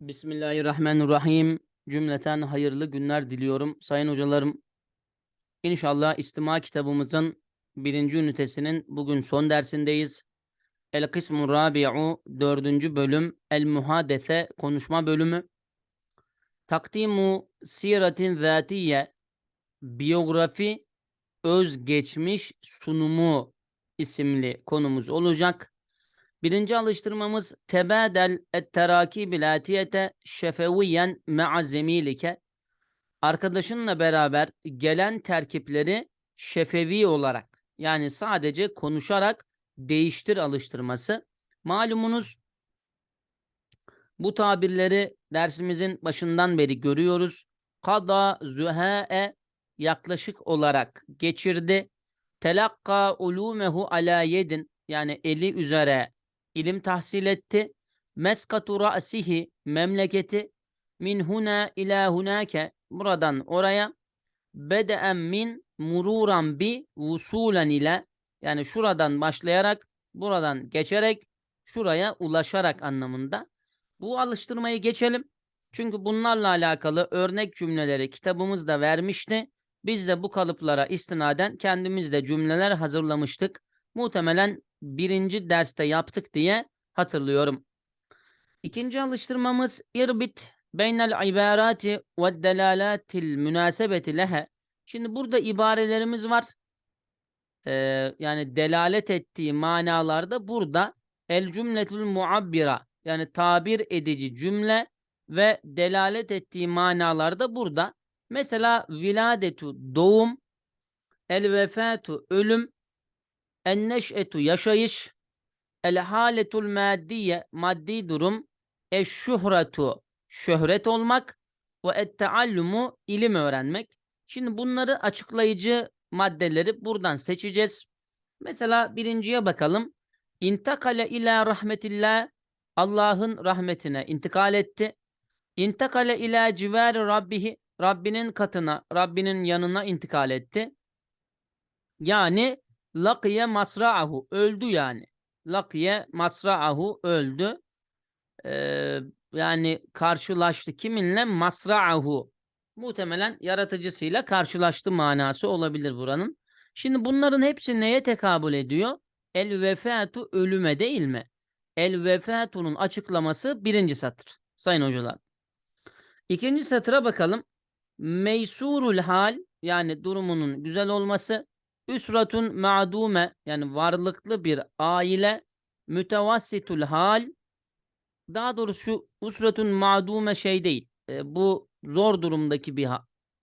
Bismillahirrahmanirrahim. Cümleten hayırlı günler diliyorum. Sayın hocalarım, İnşallah istima kitabımızın birinci ünitesinin bugün son dersindeyiz. El kısmu rabi'u dördüncü bölüm El muhadese konuşma bölümü. Takdimu siretin zatiye biyografi özgeçmiş sunumu isimli konumuz olacak. Birinci alıştırmamız tebadel et-terakibil atiyete şefeviyen ma'a. Arkadaşınla beraber gelen terkipleri şefevi olarak yani sadece konuşarak değiştir alıştırması. Malumunuz bu tabirleri dersimizin başından beri görüyoruz. Kada züha'e yaklaşık olarak geçirdi. Telakka ulumehu ala yedin yani eli üzere ilim tahsil etti. Meskatu ra'sihi memleketi min huna ila hunake buradan oraya bede'en min mururan bi vusulen ile yani şuradan başlayarak buradan geçerek şuraya ulaşarak anlamında. Bu alıştırmayı geçelim. Çünkü bunlarla alakalı örnek cümleleri kitabımızda vermişti. Biz de bu kalıplara istinaden kendimiz de cümleler hazırlamıştık. Muhtemelen birinci derste yaptık diye hatırlıyorum. İkinci alıştırmamız irbit beynel ibarati ve delalatil münasebeti lehe. Şimdi burada ibarelerimiz var. Ee, yani delalet ettiği manalarda burada el cümletül muabbira yani tabir edici cümle ve delalet ettiği manalarda burada. Mesela viladetu doğum, el vefatu ölüm, en neş'etu yaşayış, el haletul maddiye maddi durum, eş şuhretu şöhret olmak ve et teallumu ilim öğrenmek. Şimdi bunları açıklayıcı maddeleri buradan seçeceğiz. Mesela birinciye bakalım. İntakale ila rahmetillah Allah'ın rahmetine intikal etti. İntakale ila civari rabbihi Rabbinin katına, Rabbinin yanına intikal etti. Yani lakiye masra'ahu öldü yani. Lakiye masra'ahu öldü. Ee, yani karşılaştı kiminle? Masra'ahu. Muhtemelen yaratıcısıyla karşılaştı manası olabilir buranın. Şimdi bunların hepsi neye tekabül ediyor? El vefatu ölüme değil mi? El vefatunun açıklaması birinci satır. Sayın hocalar. İkinci satıra bakalım. Meysurul hal yani durumunun güzel olması. Üsratun ma'dume yani varlıklı bir aile. Mütevassitul hal daha doğrusu şu usratun ma'dume şey değil. E, bu zor durumdaki bir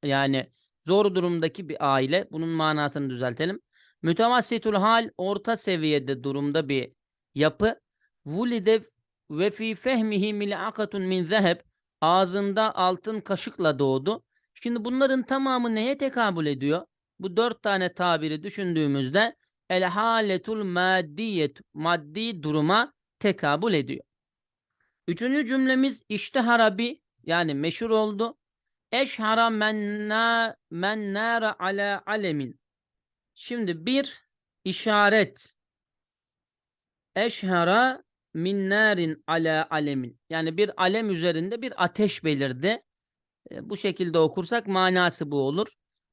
yani zor durumdaki bir aile. Bunun manasını düzeltelim. Mütevassitul hal orta seviyede durumda bir yapı. Vulide ve fi fehmihi mil'akatun min zeheb ağzında altın kaşıkla doğdu. Şimdi bunların tamamı neye tekabül ediyor? Bu dört tane tabiri düşündüğümüzde el haletul maddiyet maddi duruma tekabül ediyor. Üçüncü cümlemiz iştihara yani meşhur oldu. Eşhara menna mennara ala alemin. Şimdi bir işaret. Eşhara min narin ala alemin. Yani bir alem üzerinde bir ateş belirdi. E, bu şekilde okursak manası bu olur.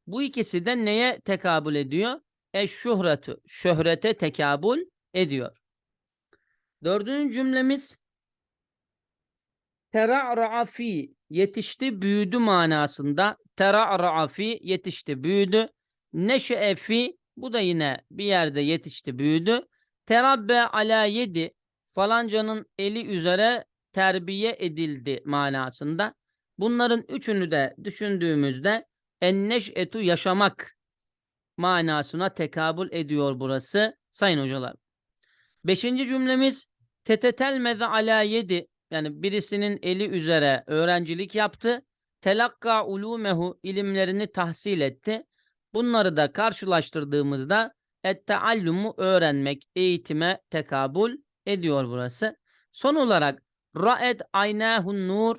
Bu ikisi de neye tekabül ediyor? Eşşuhretu. Şöhrete tekabül ediyor. Dördüncü cümlemiz tera'ra'a fi yetişti büyüdü manasında tera'ra'a fi yetişti büyüdü neşe'e fi bu da yine bir yerde yetişti büyüdü terabbe ala yedi falancanın eli üzere terbiye edildi manasında. Bunların üçünü de düşündüğümüzde enneş'etu yaşamak manasına tekabül ediyor burası sayın hocalar. Beşinci cümlemiz tetetelmeze ala yedi yani birisinin eli üzere öğrencilik yaptı. Telakka ulumehu ilimlerini tahsil etti. Bunları da karşılaştırdığımızda et-teallumu öğrenmek, eğitime tekabül ediyor burası. Son olarak ra'ed aynahun nur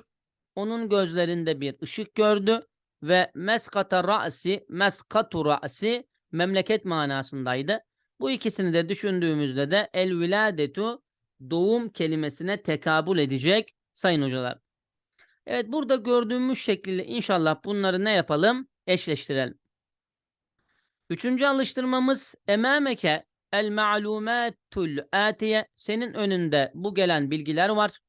onun gözlerinde bir ışık gördü ve meskata ra'si meskatu ra'si memleket manasındaydı. Bu ikisini de düşündüğümüzde de el viladetu doğum kelimesine tekabül edecek sayın hocalar. Evet burada gördüğümüz şekilde inşallah bunları ne yapalım? Eşleştirelim. Üçüncü alıştırmamız emameke el ma'lumatul atiye. Senin önünde bu gelen bilgiler var.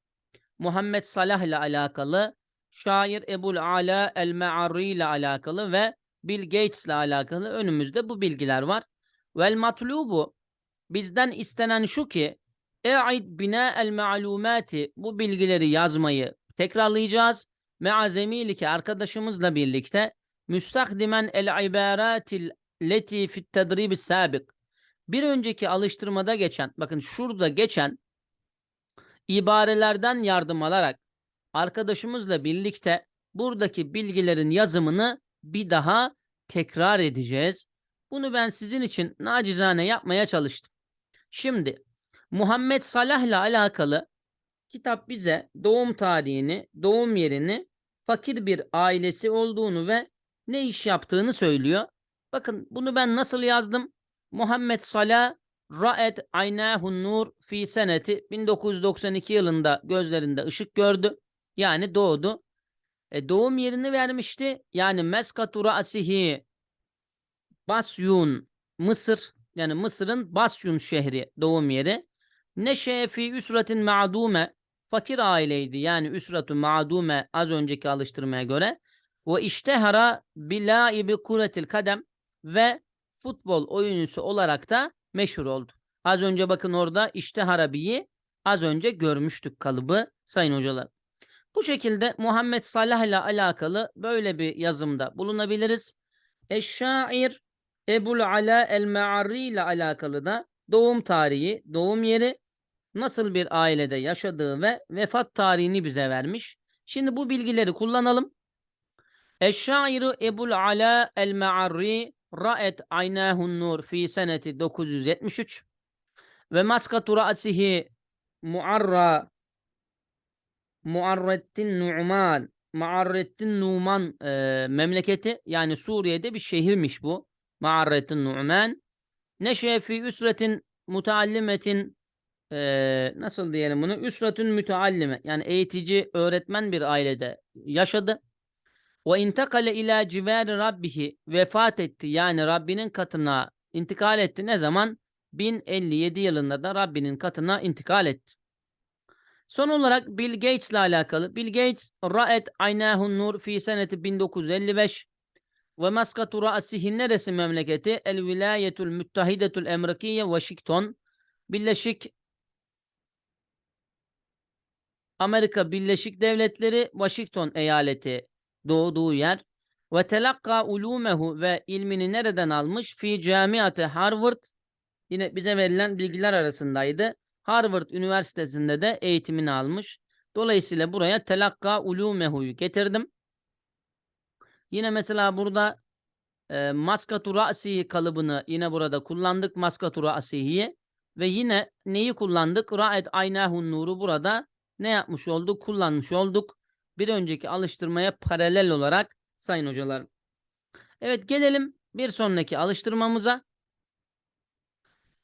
Muhammed Salah ile alakalı, şair Ebul Ala el Me'arri ile alakalı ve Bill Gates ile alakalı önümüzde bu bilgiler var. Vel matlubu bizden istenen şu ki e'id bina el ma'lumati bu bilgileri yazmayı tekrarlayacağız. Me'azemilike arkadaşımızla birlikte müstakdimen el ibaratil leti fit tedrib sabik bir önceki alıştırmada geçen bakın şurada geçen ibarelerden yardım alarak arkadaşımızla birlikte buradaki bilgilerin yazımını bir daha tekrar edeceğiz. Bunu ben sizin için nacizane yapmaya çalıştım. Şimdi Muhammed Salah ile alakalı kitap bize doğum tarihini, doğum yerini, fakir bir ailesi olduğunu ve ne iş yaptığını söylüyor. Bakın bunu ben nasıl yazdım? Muhammed Salah Ra'et aynahun nur fi seneti 1992 yılında gözlerinde ışık gördü. Yani doğdu. E, doğum yerini vermişti. Yani Meskatu Ra'sihi Basyun Mısır yani Mısır'ın Basyun şehri doğum yeri. Neşe fi üsretin ma'dume fakir aileydi. Yani üsretu ma'dume az önceki alıştırmaya göre. Ve iştehara bilaibi kuretil kadem ve futbol oyuncusu olarak da meşhur oldu. Az önce bakın orada işte harabiyi az önce görmüştük kalıbı sayın hocalar. Bu şekilde Muhammed Salah ile alakalı böyle bir yazımda bulunabiliriz. Eşşair Ebul Ala el-Me'arri ile alakalı da doğum tarihi, doğum yeri, nasıl bir ailede yaşadığı ve vefat tarihini bize vermiş. Şimdi bu bilgileri kullanalım. Eşşairu Ebul Ala el-Me'arri ra'et aynahun nur fi seneti 973 ve maskatu ra'sihi muarra Muarrettin Nu'man Muarrettin Numan e, memleketi yani Suriye'de bir şehirmiş bu. Muarrettin Nu'man Neşe fi üsretin mutallimetin e, nasıl diyelim bunu? Üsretün müteallime yani eğitici öğretmen bir ailede yaşadı. Ve intakale ila civari rabbihi vefat etti. Yani Rabbinin katına intikal etti. Ne zaman? 1057 yılında da Rabbinin katına intikal etti. Son olarak Bill Gates ile alakalı. Bill Gates ra'et aynahun nur fi seneti 1955 ve maskatu ra'sihin neresi memleketi? El vilayetul müttehidetul emrikiye Washington. Birleşik Amerika Birleşik Devletleri Washington eyaleti doğduğu yer ve telakka ulumehu ve ilmini nereden almış? Fi camiatı Harvard yine bize verilen bilgiler arasındaydı. Harvard Üniversitesi'nde de eğitimini almış. Dolayısıyla buraya telakka ulumehu'yu getirdim. Yine mesela burada e, maskatu ra'si kalıbını yine burada kullandık. Maskatu ra'sihi ve yine neyi kullandık? Ra'et aynahun nuru burada ne yapmış olduk? Kullanmış olduk bir önceki alıştırmaya paralel olarak sayın hocalar. Evet gelelim bir sonraki alıştırmamıza.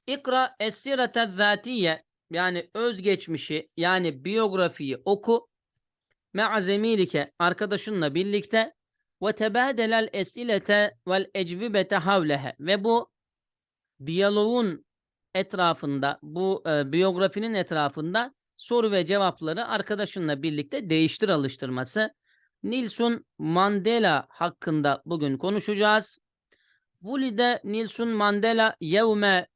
İkra esirete zatiye yani özgeçmişi yani biyografiyi oku. Me'azemilike arkadaşınla birlikte ve tebadelel esilete vel ecvibete havlehe ve bu diyaloğun etrafında bu e, biyografinin etrafında soru ve cevapları arkadaşınla birlikte değiştir alıştırması. Nelson Mandela hakkında bugün konuşacağız. Vulide Nelson Mandela yevme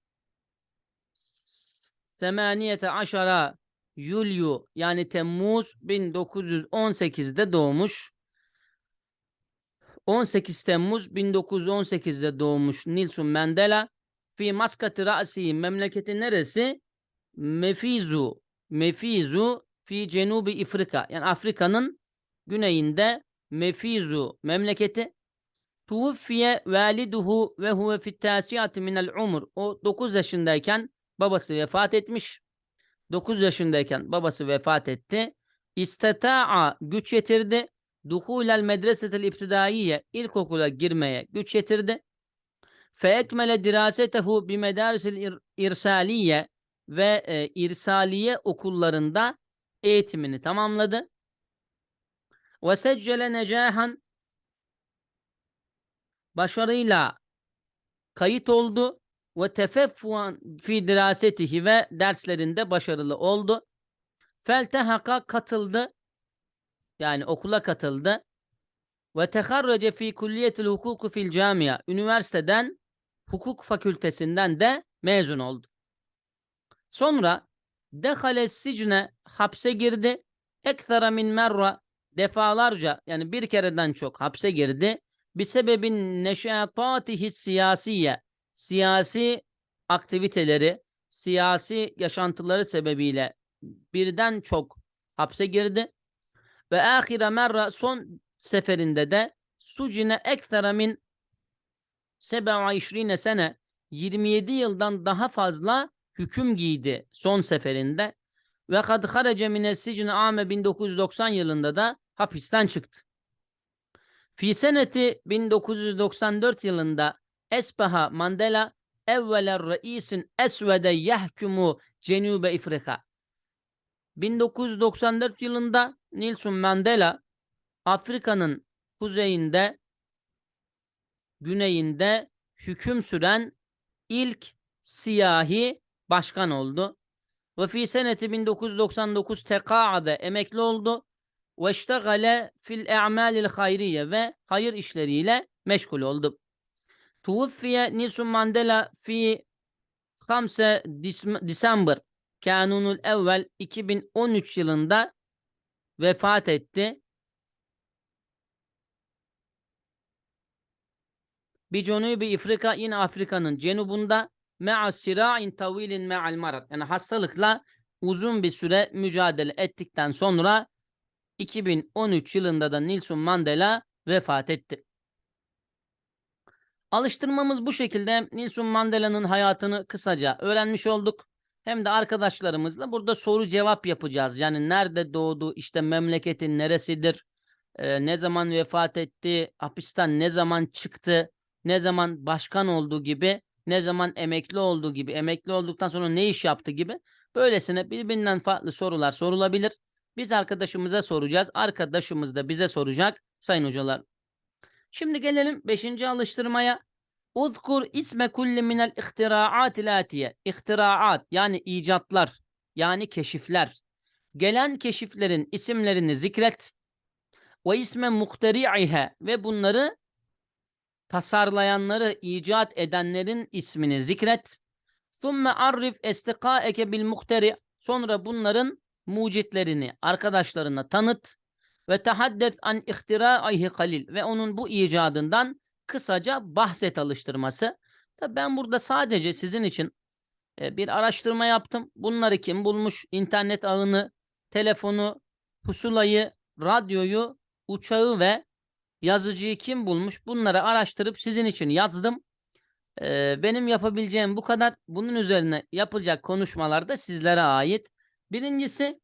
semaniyete aşara Yulyu yani Temmuz 1918'de doğmuş. 18 Temmuz 1918'de doğmuş Nelson Mandela. Fi maskati ra'si memleketi neresi? Mefizu Mefizu fi cenubi İfrika. Yani Afrika'nın güneyinde Mefizu memleketi. Tuvfiye validuhu ve huve fit tasiyati minel umur. O 9 yaşındayken babası vefat etmiş. 9 yaşındayken babası vefat etti. İsteta'a güç yetirdi. Duhulel medresetel iptidaiye ilkokula girmeye güç yetirdi. Feekmele dirasetehu bi medarisil irsaliye ve e, irsaliye okullarında eğitimini tamamladı. Ve seccele necahan başarıyla kayıt oldu ve tefeffuan fi dirasetihi ve derslerinde başarılı oldu. Feltehaka katıldı. Yani okula katıldı. Ve teharrece fi kulliyetil hukuku fil camia. Üniversiteden hukuk fakültesinden de mezun oldu. Sonra dehale sicne hapse girdi. Ekthara min merra defalarca yani bir kereden çok hapse girdi. Bir sebebin neşatatihi siyasiye siyasi aktiviteleri, siyasi yaşantıları sebebiyle birden çok hapse girdi. Ve ahire merra son seferinde de sucine ekthara min 27 sene 27 yıldan daha fazla hüküm giydi son seferinde. Ve kad harece mine sicne ame 1990 yılında da hapisten çıktı. Fi seneti 1994 yılında Esbaha Mandela evveler reisin esvede yahkumu Cenube İfrika. 1994 yılında Nelson Mandela Afrika'nın kuzeyinde güneyinde hüküm süren ilk siyahi başkan oldu. Ve fi seneti 1999 tekaade emekli oldu. Ve iştegale fil e'malil hayriye ve hayır işleriyle meşgul oldu. Tuvfiye Nelson Mandela fi 5 Disember Kanunul Evvel 2013 yılında vefat etti. Bir Cenubi İfrika yine Afrika'nın cenubunda me'a sira'in tavilin me'al marad. Yani hastalıkla uzun bir süre mücadele ettikten sonra 2013 yılında da Nelson Mandela vefat etti. Alıştırmamız bu şekilde Nelson Mandela'nın hayatını kısaca öğrenmiş olduk. Hem de arkadaşlarımızla burada soru cevap yapacağız. Yani nerede doğdu, işte memleketin neresidir, e, ne zaman vefat etti, hapisten ne zaman çıktı, ne zaman başkan olduğu gibi, ne zaman emekli olduğu gibi, emekli olduktan sonra ne iş yaptı gibi. Böylesine birbirinden farklı sorular sorulabilir. Biz arkadaşımıza soracağız. Arkadaşımız da bize soracak sayın hocalar. Şimdi gelelim 5. alıştırmaya. Uzkur isme kulli minel ihtiraat ilatiye. İhtiraat yani icatlar yani keşifler. Gelen keşiflerin isimlerini zikret. Ve isme muhteri'ihe ve bunları tasarlayanları, icat edenlerin ismini zikret. Thumme arif estikaeke bil muhteri. Sonra bunların mucitlerini arkadaşlarına tanıt ve tahaddet an ihtiraihi kalil ve onun bu icadından kısaca bahset alıştırması. Tabi ben burada sadece sizin için e, bir araştırma yaptım. Bunları kim bulmuş? İnternet ağını, telefonu, pusulayı, radyoyu, uçağı ve yazıcıyı kim bulmuş? Bunları araştırıp sizin için yazdım. E, benim yapabileceğim bu kadar. Bunun üzerine yapılacak konuşmalar da sizlere ait. Birincisi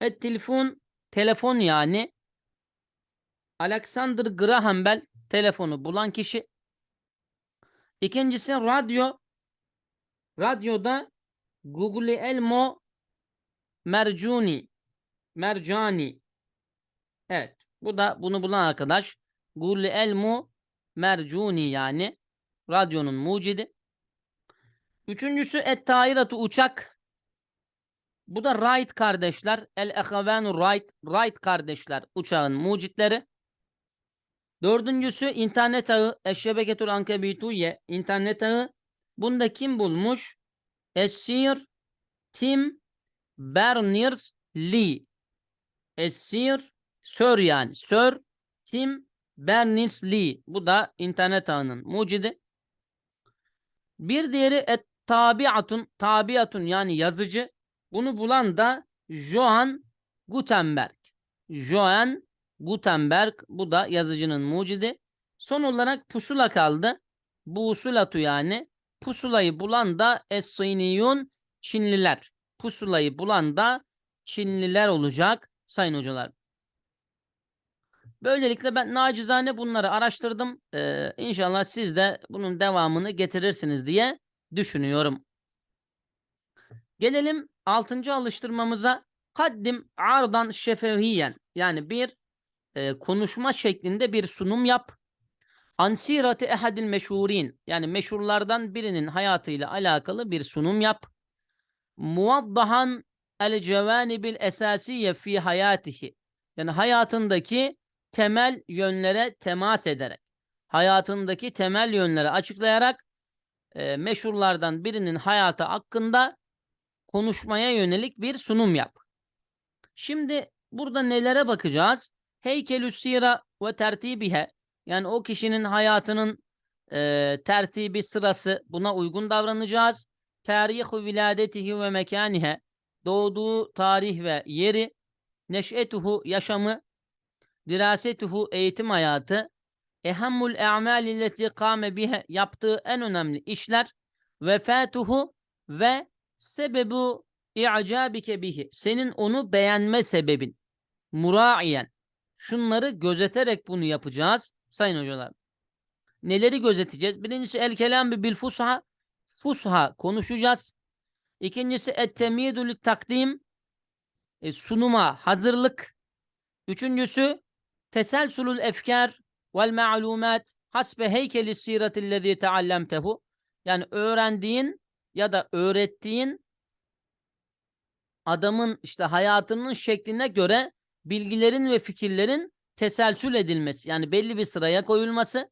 et telefon telefon yani Alexander Graham Bell telefonu bulan kişi. İkincisi radyo. Radyoda Google Elmo Mercuni Mercani. Evet. Bu da bunu bulan arkadaş. Google Elmo Mercuni yani radyonun mucidi. Üçüncüsü Et Tairatu uçak. Bu da Wright kardeşler. El Ehavenu Wright. Wright kardeşler uçağın mucitleri. Dördüncüsü internet ağı Eşşebeketul Ankebituye internet ağı. Bunda kim bulmuş? Esir Tim Berners-Lee. Esir Sir yani. Sir Tim Berners-Lee. Bu da internet ağının mucidi. Bir diğeri et tabiatun tabiatun yani yazıcı. Bunu bulan da Johann Gutenberg. Johann Gutenberg bu da yazıcının mucidi. Son olarak pusula kaldı. Bu usulatu yani. Pusulayı bulan da Es-Siniyun Çinliler. Pusulayı bulan da Çinliler olacak sayın hocalar. Böylelikle ben nacizane bunları araştırdım. Ee, inşallah siz de bunun devamını getirirsiniz diye düşünüyorum. Gelelim altıncı alıştırmamıza. Kaddim ardan şefehiyen. Yani bir e, konuşma şeklinde bir sunum yap. Ansirati ehadil meşhurin yani meşhurlardan birinin hayatıyla alakalı bir sunum yap. Muvaddahan el cevanibil esasiye fi hayatihi. Yani hayatındaki temel yönlere temas ederek, hayatındaki temel yönleri açıklayarak e, meşhurlardan birinin hayatı hakkında konuşmaya yönelik bir sunum yap. Şimdi burada nelere bakacağız? Heykelü sira ve tertibihe. Yani o kişinin hayatının e, tertibi sırası buna uygun davranacağız. Tarihu viladetihi ve mekanihe. Doğduğu tarih ve yeri, neş'etuhu yaşamı, dirasetuhu eğitim hayatı, ehammul e'mali leti kâme bihe. Yaptığı en önemli işler, vefatuhu ve sebebu i'cabike bihi. Senin onu beğenme sebebin. Muraiyen şunları gözeterek bunu yapacağız sayın hocalar. Neleri gözeteceğiz? Birincisi el kelam bil fusha fusha konuşacağız. İkincisi et temyidul takdim e, sunuma hazırlık. Üçüncüsü teselsulul efkar vel ma'lumat hasbe heykeli siretillezî teallemtehu yani öğrendiğin ya da öğrettiğin adamın işte hayatının şekline göre bilgilerin ve fikirlerin teselsül edilmesi. Yani belli bir sıraya koyulması.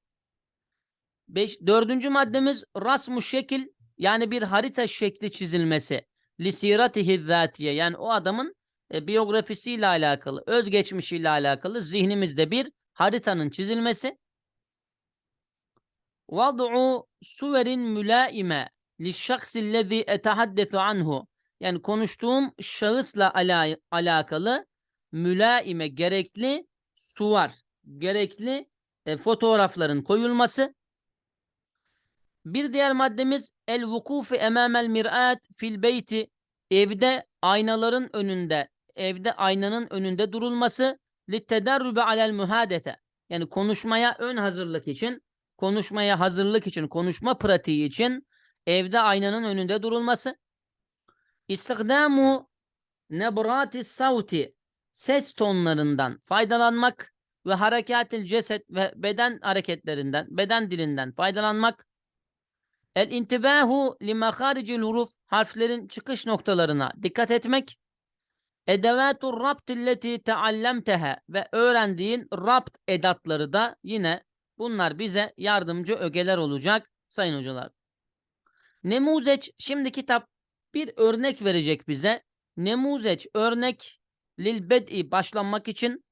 Beş, dördüncü maddemiz rasmu şekil yani bir harita şekli çizilmesi. Lisiratihi zatiye yani o adamın e, biyografisiyle alakalı, özgeçmişiyle alakalı zihnimizde bir haritanın çizilmesi. Vad'u suverin mülaime lişşaksillezî etahaddesu anhu yani konuştuğum şahısla ala alakalı mülaime gerekli suvar, gerekli e, fotoğrafların koyulması. Bir diğer maddemiz el vukufu emamel mir'at fil beyti evde aynaların önünde, evde aynanın önünde durulması littederrübe alel muhadete yani konuşmaya ön hazırlık için, konuşmaya hazırlık için, konuşma pratiği için evde aynanın önünde durulması. İstikdamu nebrati savti ses tonlarından faydalanmak ve harekatil ceset ve beden hareketlerinden, beden dilinden faydalanmak. El intibahu li maharicil huruf harflerin çıkış noktalarına dikkat etmek. Edevatur rabtilleti teallemteha ve öğrendiğin rapt edatları da yine bunlar bize yardımcı ögeler olacak sayın hocalar. Nemuzeç şimdi kitap bir örnek verecek bize. Nemuzeç örnek lil bed'i başlamak için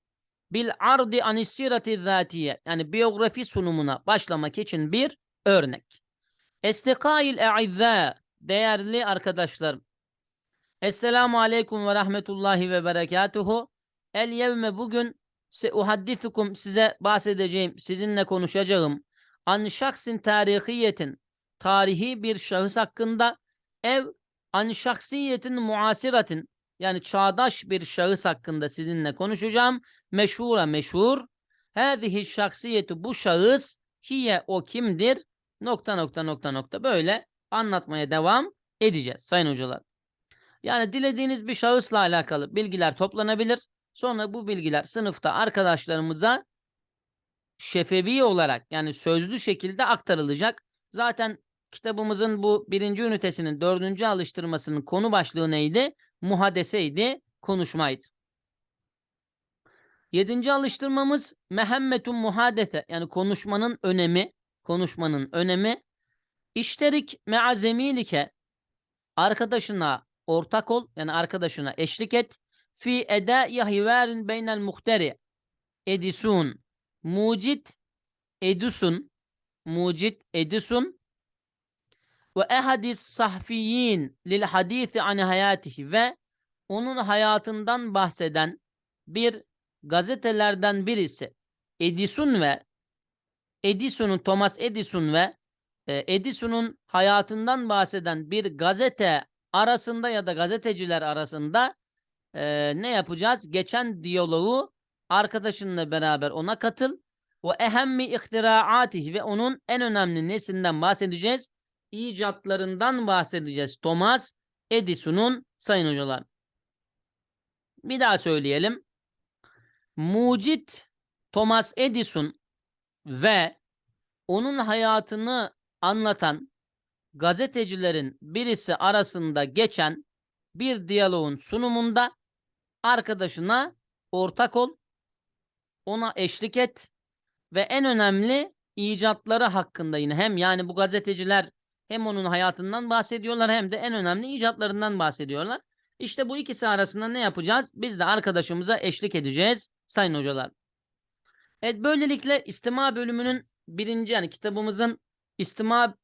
bil ardi anisirati zatiye yani biyografi sunumuna başlamak için bir örnek. Estikail e'izzâ değerli arkadaşlarım. Esselamu aleyküm ve rahmetullahi ve berekatuhu. El yevme bugün se uhaddithukum size bahsedeceğim, sizinle konuşacağım. An şahsin tarihiyetin tarihi bir şahıs hakkında ev an şahsiyetin muasiratin yani çağdaş bir şahıs hakkında sizinle konuşacağım. Meşhura meşhur. Hâzihi şahsiyeti bu şahıs hiye o kimdir? Nokta nokta nokta nokta böyle anlatmaya devam edeceğiz sayın hocalar. Yani dilediğiniz bir şahısla alakalı bilgiler toplanabilir. Sonra bu bilgiler sınıfta arkadaşlarımıza şefevi olarak yani sözlü şekilde aktarılacak. Zaten kitabımızın bu birinci ünitesinin dördüncü alıştırmasının konu başlığı neydi? Muhadeseydi, konuşmaydı. Yedinci alıştırmamız mehemmetun muhadese yani konuşmanın önemi, konuşmanın önemi. İşterik me'azemilike arkadaşına ortak ol yani arkadaşına eşlik et. Fi eda hivarin beynel muhteri edisun mucit edusun mucit edisun ve ehadis sahfiyin lil hadisi an hayatihi ve onun hayatından bahseden bir gazetelerden birisi Edison ve Edison'un Thomas Edison ve e, Edison'un hayatından bahseden bir gazete arasında ya da gazeteciler arasında e, ne yapacağız? Geçen diyaloğu arkadaşınla beraber ona katıl ve ehemmi ihtiraatihi ve onun en önemli nesinden bahsedeceğiz? İcatlarından bahsedeceğiz. Thomas Edison'un sayın hocalar. Bir daha söyleyelim. Mucit Thomas Edison ve onun hayatını anlatan gazetecilerin birisi arasında geçen bir diyaloğun sunumunda arkadaşına ortak ol, ona eşlik et ve en önemli icatları hakkında yine hem yani bu gazeteciler hem onun hayatından bahsediyorlar hem de en önemli icatlarından bahsediyorlar. İşte bu ikisi arasında ne yapacağız? Biz de arkadaşımıza eşlik edeceğiz sayın hocalar. Evet böylelikle istima bölümünün birinci yani kitabımızın istima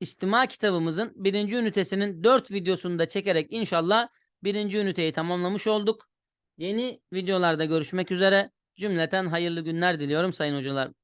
istima kitabımızın birinci ünitesinin dört videosunu da çekerek inşallah birinci üniteyi tamamlamış olduk. Yeni videolarda görüşmek üzere. Cümleten hayırlı günler diliyorum sayın hocalar.